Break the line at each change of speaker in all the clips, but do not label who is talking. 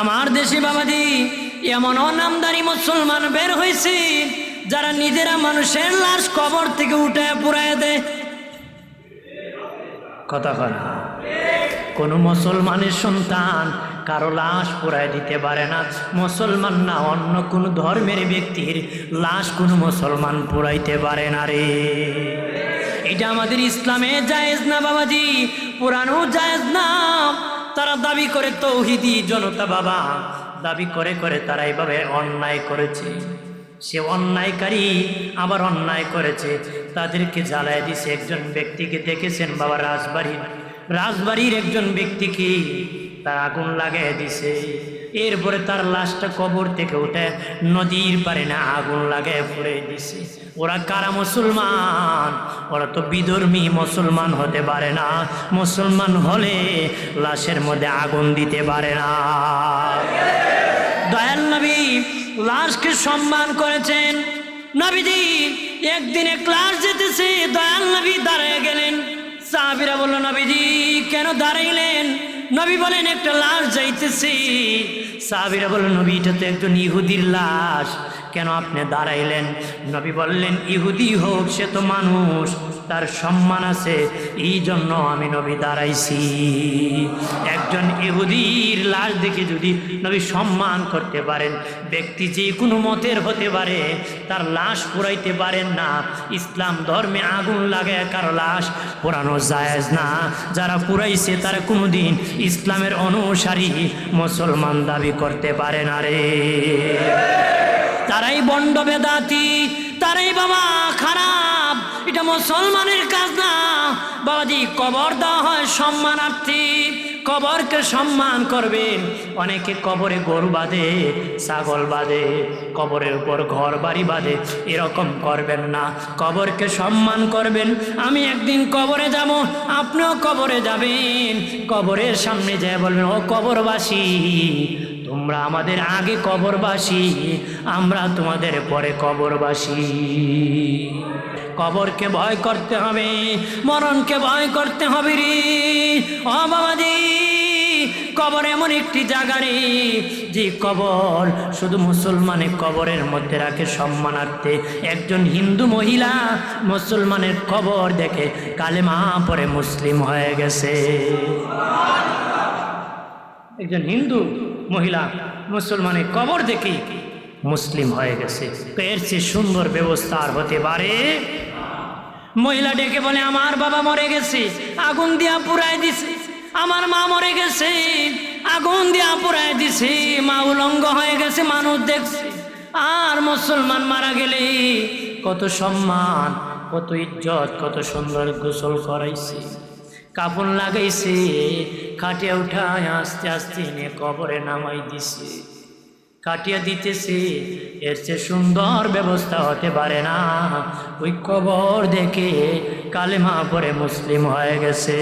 আমার দেশে বাবাজি, এমন অনামদারি মুসলমান বের হয়েছে যারা নিজেরা মানুষের লাশ কবর থেকে উঠে পুরায় দেয়। কথা না। কোন মুসলমানের সন্তান কারও লাশ পুরায় দিতে পারে না। মুসলমান না, অন্য কোন ধর্মের ব্যক্তির লাশ কোন মুসলমান পুরাইতে পারে না রে। এটা আমাদের ইসলামে জায়েজ না বাবাজি পুরানো জায়েজ না। তারা দাবি করে তৌহিদি জনতা বাবা। দাবি করে করে তারা এইভাবে অন্যায় করেছে। সে অন্যায়কারী আবার অন্যায় করেছে। তাদেরকে জ্বালায় দিছে একজন ব্যক্তিকে। দেখেছেন বাবা রাজবাড়ির রাজবাড়ির একজন ব্যক্তিকে তার আগুন লাগাই দিছে। এরপরে তার লাশটা কবর থেকে উঠে নদীর পারে না আগুন লাগাই পড়ে দিছে। ওরা কারা মুসলমান? ওরা তো বিধর্মী মুসলমান হতে পারে না। মুসলমান হলে লাশের মধ্যে আগুন দিতে পারে না। দয়াল নবী লাশকে সম্মান করেছেন। নবীজি, একদিনে ক্লাস যেতেছে, দয়াল নবী দাঁড়ায় গেলেন। সাহাবিরা বলল, নবীজি, কেন দাঁড়াইলেন? নবী বলেন, একটা লাশ যাইতেছি। সাহাবিরা বলেন নবী, এটা তো একজন ইহুদির লাশ। কেন আপনি দাঁড়াইলেন? নবী বললেন, ইহুদি হোক, সে তো মানুষ। তার সম্মান আছে এই জন্য আমি নবী দাঁড়াইছি। একজন ইহুদির লাশ দেখে যদি নবী সম্মান করতে পারেন, ব্যক্তি যে কোনো মতের হতে পারে, তার লাশ পুরাইতে পারেন না। ইসলাম ধর্মে আগুন লাগে কারও লাশ পোড়ানো জায়েজ না। যারা পুরাইছে তারা কোনোদিন ইসলামের অনুসারী মুসলমান দাবি করতে পারে না রে। তারাই বন্ড বেদাতি, তারাই বাবা খারাপ এটা মুসলমানের কাজ না। বাবাজি, কবর দেওয়া হয় সম্মানার্থী। কবরকে সম্মান করবেন অনেকে কবরে গরু বাঁধে, ছাগল বাঁধে, কবরের উপর ঘর বাড়ি বাঁধে। এরকম করবেন না। কবরকে সম্মান করবেন। আমি একদিন কবরে যাব, আপনিও কবরে যাবেন। কবরের সামনে যায় বলবেন, ও কবরবাসী তোমরা আমাদের আগে কবরবাসী, আমরা তোমাদের পরে কবরবাসী। কবরকে ভয় করতে হবে, মরণকে ভয় করতে হবে রে। বাবাজি, কবর এমন একটি জায়গা রে, যে কবর শুধু মুসলমানের কবরের মধ্যে রাখে সম্মানার্থে। একজন হিন্দু মহিলা মুসলমানের কবর দেখে কালেমা পরে মুসলিম হয়ে গেছে। একজন হিন্দু মহিলা মুসলমানের কবর দেখে মুসলিম হয়ে গেছে। এর চেয়ে সুন্দর ব্যবস্থা আর হতে পারে? মহিলা ডেকে বলে, আমার বাবা মরে গেছে, আগুন দিয়া পুরাই দিছে, আমার মা মরে গেছে, আগুন দিয়া পুরাই দিছে, মা উলঙ্গ হয়ে গেছে, মানুষ দেখছে, আর মুসলমান মারা গেলে কত সম্মান, কত ইজ্জত, কত সুন্দর গোসল করাইছে। কাপড় লাগাইছে, খাটিয়া উঠায় আস্তে আস্তে এনে কবরে নামাই দিছে। কাটিয়া দিতেছে, এর চেয়ে সুন্দর ব্যবস্থা হতে পারে না। ওই কবর দেখে কালেমা পরে মুসলিম হয়ে গেছে।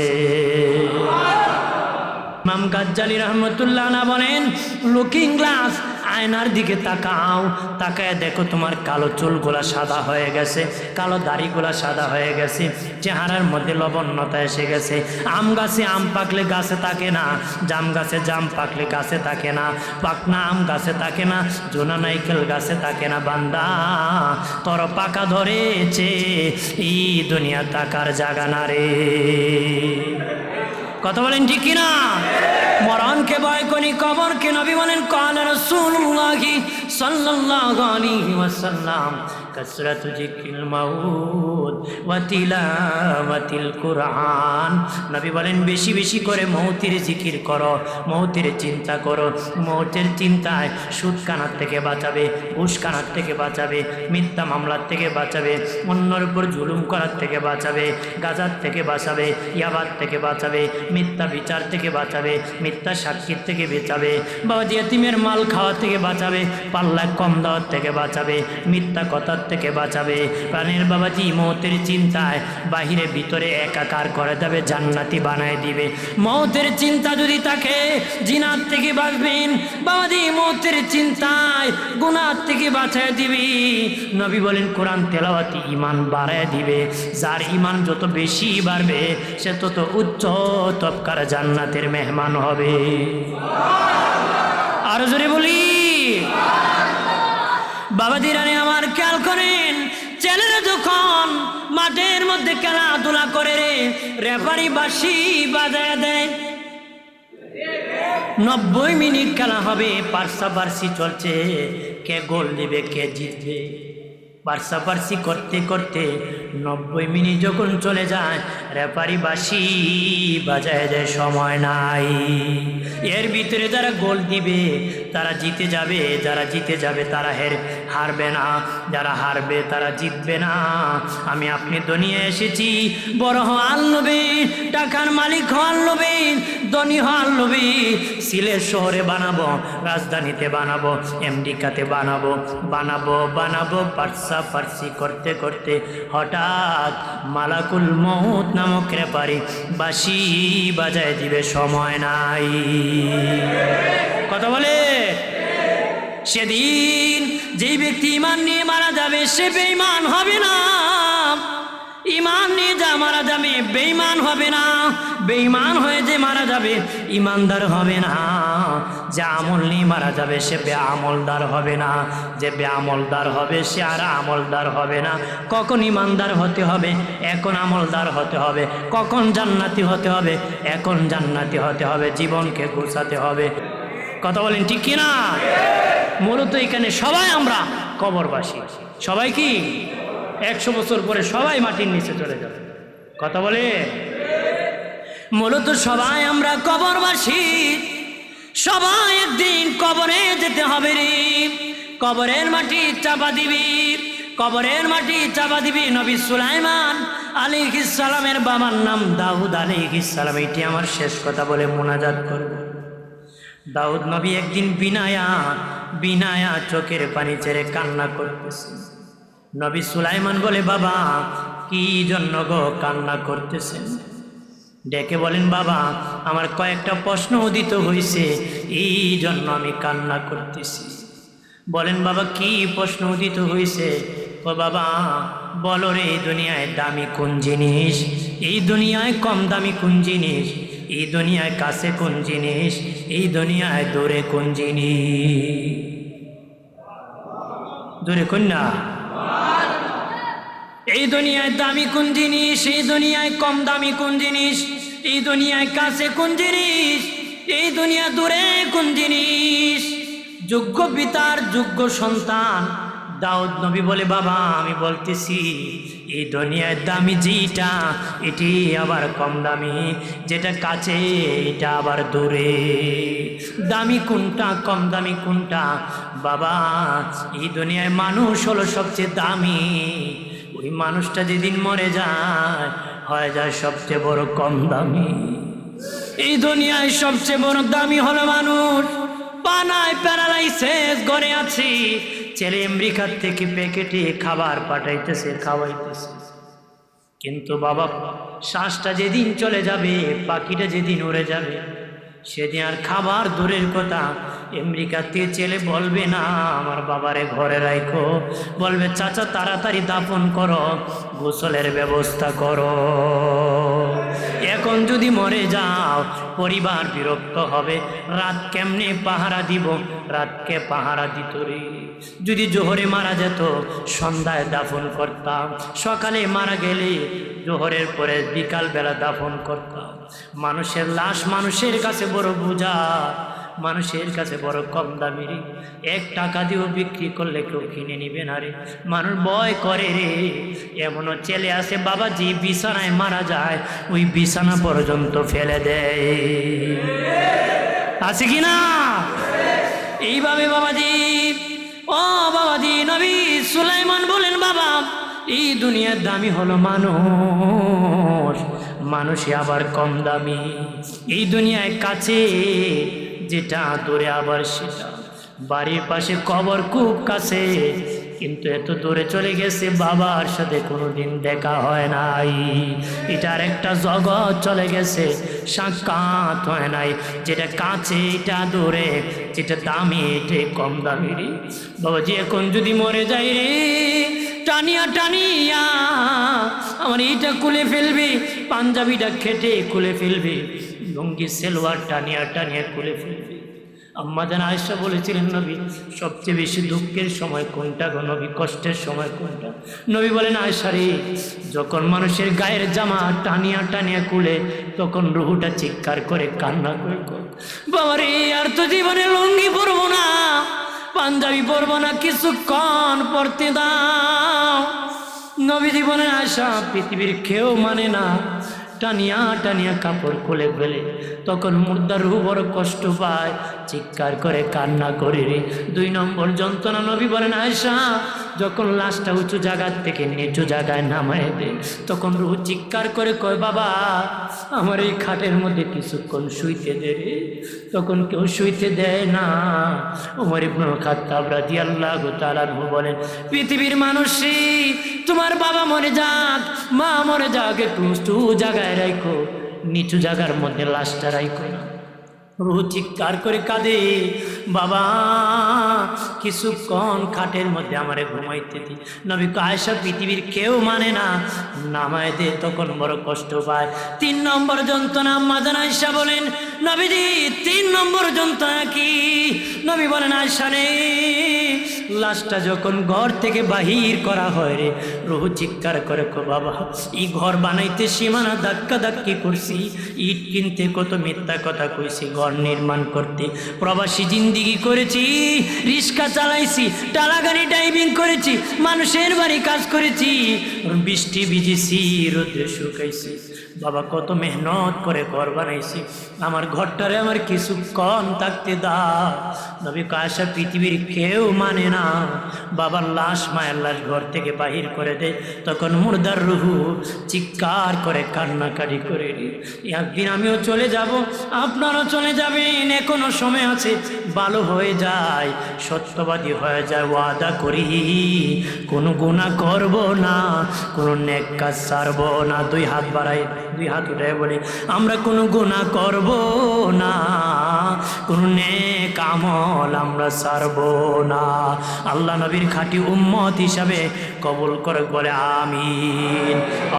ইমাম গাজ্জালি রহমতুল্লাহ না বলেন লুকিং গ্লাস আয়নার দিকে তাকাও, তাকায় দেখো তোমার কালো চুলগুলা সাদা হয়ে গেছে, কালো দাড়িগুলা সাদা হয়ে গেছে, চেহারার মধ্যে লবণ্যতা এসে গেছে। আম গাছে আম পাকলে গাছে থাকে না, জাম গাছে জাম পাকলে গাছে থাকে না, পাকনা আম গাছে থাকে না, জোনা নাইকেল গাছে থাকে না, বান্দা। তোর পাকা ধরেছে এই দুনিয়া তাকার জাগা না রে। কথা বলেন ঠিক কিনা? মরণকে ভয় করি কবরকে নবী বলেন কাল রসুল্লাহি সাল্লাল্লাহু আলাইহি ওয়াসাল্লাম কাসরাতু জিকিল মাউত ওয়া তিলাওয়াতিল কুরআন নবী বলেন বেশি বেশি করে মৌতির জিকির করো মৌতির চিন্তা করো মৌতের চিন্তায় সুদ কানার থেকে বাঁচাবে ঘুষ কানার থেকে বাঁচাবে মিথ্যা মামলার থেকে বাঁচাবে অন্যর উপর জুলুম করার থেকে বাঁচাবে গাজার থেকে বাঁচাবে ইয়াবার থেকে বাঁচাবে মিথ্যা বিচার থেকে বাঁচাবে মিথ্যা সাক্ষীর থেকে বাঁচাবে বাবা জিয়াতিমের মাল খাওয়া থেকে বাঁচাবে পাল্লা কম দেওয়ার থেকে বাঁচাবে মিথ্যা কথার থেকে বাঁচাবে। প্রাণের বাবাজি মৌতের চিন্তায় বাহিরে ভিতরে একাকার করে দেবে, জান্নাতি বানায় দিবে। মৌতের চিন্তা যদি থাকে জিনার থেকে বাঁচবেন। বাবাজি মৌতের চিন্তায় গুনার থেকে বাঁচায় দিবি। নবী বলেন, কোরআন তেলাওয়াতি ইমান বাড়ায় দিবে। যার ইমান যত বেশি বাড়বে, সে তত উচ্চ তপকার জান্নাতের মেহমান হবে। আরও জোরে বলি। বাবা দিরানি আমার খেয়াল করেন, ছেলেরা যখন মাঠের মধ্যে খেলাধুলা করে রে, রেফারি বাসি বাজায় দেয়। নব্বই মিনিট খেলা হবে পার্সাপার্সি চলছে, কে গোল দিবে কে জিতবে। পার্সাপার্সি করতে করতে নব্বই মিনিট যখন চলে যায় রেফারি বাসি বাজায় দেয় সময় নাই। এর ভিতরে যারা গোল দিবে, তারা জিতে যাবে, যারা জিতে যাবে তারা হের হারবে না, যারা হারবে তারা জিতবে না। আমি আপনি দুনিয়া এসেছি, বড় হওয়ার লোভে টাকার মালিক হওয়ার লোভে ধনী হওয়ার লোভে সিলেট শহরে বানাবো, রাজধানীতে বানাবো আমেরিকাতে বানাবো বানাবো বানাবো পার্সা পার্সি করতে করতে হঠাৎ মালাকুল মহুত নামক রেপারি বাসি বাজায় দিবে সময় নাই। কথা বলে? সেদিন যেই ব্যক্তি ইমান নিয়ে মারা যাবে, সে বেঈমান হবে না। ইমান নিয়ে যা, মারা যাবে। বেঈমান হবে না। বেঈমান হয়ে যে মারা যাবে, ইমানদার হবে না। যে আমল নিয়ে মারা যাবে, সে আমলদার হবে না। যে আমলদার হবে, সে আর আমলদার হবে না। কখন ইমানদার হতে হবে, এখন আমলদার হতে হবে। কখন জান্নাতি হতে হবে, এখন জান্নাতি হতে হবে। জীবনকে গোছাতে হবে। কথা বলেন ঠিক কিনা? মূলত এখানে সবাই আমরা কবরবাসী। সবাই কি? একশো বছর পরে সবাই মাটির নিচে চলে যাবে। কথা বলে? মূলত সবাই আমরা কবরবাসী। সবাই একদিন কবরে যেতে হবে রে। কবরের মাটি চাপা দিবি। কবরের মাটি চাপা দিবি নবী সুলাইমান আলী সালামের বাবার নাম দাউদ আলী সালাম। এটি আমার শেষ কথা বলে মোনাজাত করব। দাউদ নবী একদিন বিনায়া বিনায়া চোখের পানি ছেড়ে কান্না করতেছে। নবী সুলাইমান বলে, বাবা, কি জন্য গো কান্না করতেছেন? ডেকে বলেন, বাবা, আমার কয়েকটা প্রশ্ন উদিত হয়েছে এই জন্য আমি কান্না করতেছি। বলেন, বাবা, কি প্রশ্ন উদিত হয়েছে ও বাবা, বলো রে, এই দুনিয়ায় দামি কোন জিনিস? এই দুনিয়ায় কম দামি কোন জিনিস? এই দুনিয়ায় কাছে কোন জিনিস? এই দুনিয়ায় দূরে কোন জিনিস? দূরে কোন না এই দুনিয়ায় দামি কোন জিনিস? এই দুনিয়ায় কম দামি কোন জিনিস? এই দুনিয়ায় কাছে কোন জিনিস? এই দুনিয়া দূরে কোন জিনিস? যোগ্য পিতার যোগ্য সন্তান। দাউদ নবী বলে, বাবা, আমি বলতেছি এই দুনিয়ায় দামি যেটা এটি আবার কম দামি, যেটা কাছে, এটা আবার দূরে। দামি কোনটা, কম দামি কোনটা? বাবা, এই দুনিয়ায় মানুষ হলো সবচেয়ে দামি। ওই মানুষটা যেদিন মরে যায়, হয়ে যায় সবচেয়ে বড় কম দামি। এই দুনিয়ায় সবচেয়ে বড় দামি হলো মানুষ। পানায় প্যারালাইসিস গড়ে আছি। ছেলে আমেরিকার থেকে প্যাকেটে খাবার পাঠাইতেছে, খাওয়াইতেছে। কিন্তু বাবা, শ্বাসটা যেদিন চলে যাবে, পাখিটা যেদিন উড়ে যাবে, সেদিন আর খাবার দূরের কথা। আমেরিকাতে ছেলে বলবে, না, আমার বাবারে ঘরে রাখো বলবে, চাচা, তাড়াতাড়ি দাফন করো, গোসলের ব্যবস্থা করো। এখন যদি মরে যাও, পরিবার বিরক্ত হবে। রাত কেমনে পাহারা দিব? রাতকে পাহারা দিত রে। যদি জোহরে মারা যেত, সন্ধ্যায় দাফন করতাম। সকালে মারা গেলে, জোহরের পরে বিকালবেলা দাফন করতাম। মানুষের লাশ মানুষের কাছে বড় বোঝা। মানুষের কাছে বড় কম দামি রে। এক টাকা দিয়েও বিক্রি করলে কেউ কিনে নিবে না রে। মানুষ ভয় করে রে। এমনও ছেলে আছে বাবা যে বিছানায় মারা যায়। ওই বিছানা পর্যন্ত ফেলে দেয়। আছে কি না? এইভাবে বাবাজি, ও বাবাজি, নবী সুলাইমান বলেন, বাবা, এই দুনিয়ার দামি হলো মানুষ। মানুষে আবার কম দামি। এই দুনিয়ায় কাছে যেটা দূরে আবার সেটা। বাড়ির পাশে কবর খুব কাছে, কিন্তু এত দূরে চলে গেছে বাবার সাথে কোনোদিন দেখা হয় নাই। এটার একটা জগৎ চলে গেছে, সাক্ষাৎ হয় নাই। যেটা কাছে, এটা দূরে, যেটা দামি, এটা কম দামি রে। বাবাজি, এখন যদি মরে যায় রে, টানিয়া টানিয়া আমার এইটা খুলে ফেলবে, পাঞ্জাবিটা খেটে খুলে ফেলবে, লুঙ্গি, সেলোয়ার টানিয়া টানিয়া খুলে ফেলবে। আম্মা জান আয়েশা বলেছিলেন, নবী, সবচেয়ে বেশি দুঃখের সময় কোনটা গো? নবী, কষ্টের সময় কোনটা? নবী বলেন, আয়েশা রে, যখন মানুষের গায়ের জামা টানিয়া টানিয়া কুলে তখন রুহুটা চিৎকার করে কান্না করে বাবা রে, আর তো জীবনে লুঙ্গি পরবো না, পাঞ্জাবি পরবো না, কিছুক্ষণ পড়তে দাও। নবী জীবনে আশা পৃথিবীর কেউ মানে না টানিয়া টানিয়া কাপড় খুলে ফেলে। তখন মুর্দার রুহ বড় কষ্ট পায়। চিৎকার করে কান্না করে রে। দুই নম্বর যন্ত্রণা নবী বলেন আয়সা যখন লাশটা উঁচু জায়গার থেকে নিচু জায়গায় নামায় দে, তখন রুহ চিৎকার করে কয়, বাবা, আমার এই খাটের মধ্যে কিছুক্ষণ শুইতে দে তখন কেউ শুইতে দেয় না। ওমর ইবনুল খাত্তাব রাদিয়াল্লাহু তাআলা বলেন, পৃথিবীর মানুষই তোমার বাবা মরে যাক, মা মরে যাক, একটু জায়গায় রাখো নিচু জায়গার মধ্যে লাশটা রাখো না। রুহ চিৎকার করে কাঁদে, বাবা কিছুক্ষণ খাটের মধ্যে আমারে ঘুমাইতে দি। নবী আয়সা পৃথিবীর কেউ মানে না। নামায় দে, তখন বড় কষ্ট পায়। তিন নম্বর যন্ত্রণা, মাদান আয়সা বলেন নবীজি তিন নম্বর যন্ত্রণা কি? নবী বলেন আয়সা রে, লাশটা যখন ঘর থেকে বাহির করা হয় রে রুহু চিৎকার করে কো বাবা, এই ঘর বানাইতে সীমানা ধাক্কা ধাক্কি করছি। ইট কিনতে কত মিথ্যা কথা কইছি, ঘর নির্মাণ করতে। প্রবাসী জিন্দিগি করেছি, রিক্সা চালাইছি, টালাগাড়ি ড্রাইভিং করেছি, মানুষের বাড়ি কাজ করেছি। বৃষ্টি ভিজেছি, রোদ্রে শুকাইছি। বাবা, কত মেহনত করে ঘর বানাইছি। আমার ঘরটারে আমার কিছু কম থাকতে দা নবী কাশা পৃথিবীর কেউ মানে না। বাবার লাশ, মায়ের লাশ ঘর থেকে বাহির করে দেয় তখন মুর্দার রুহু চিৎকার করে, কান্নাকাটি করে, একদিন আমিও চলে যাব আপনারাও চলে যাবেন, এখনও সময় আছে, ভালো হয়ে যায়, সত্যবাদী হয়ে যায়, ওয়াদা করি, কোনো গুণা করব না, কোনো নেক কাজ ছাড়ব না। দুই হাত বাড়াই দুই হাত উঠে বলে, আমরা কোনো গুণা করব না। কোনো নেক আমল আমরা সারব না। আল্লাহ নবীর খাঁটি উম্মত হিসাবে কবুল করে বলে আমিন।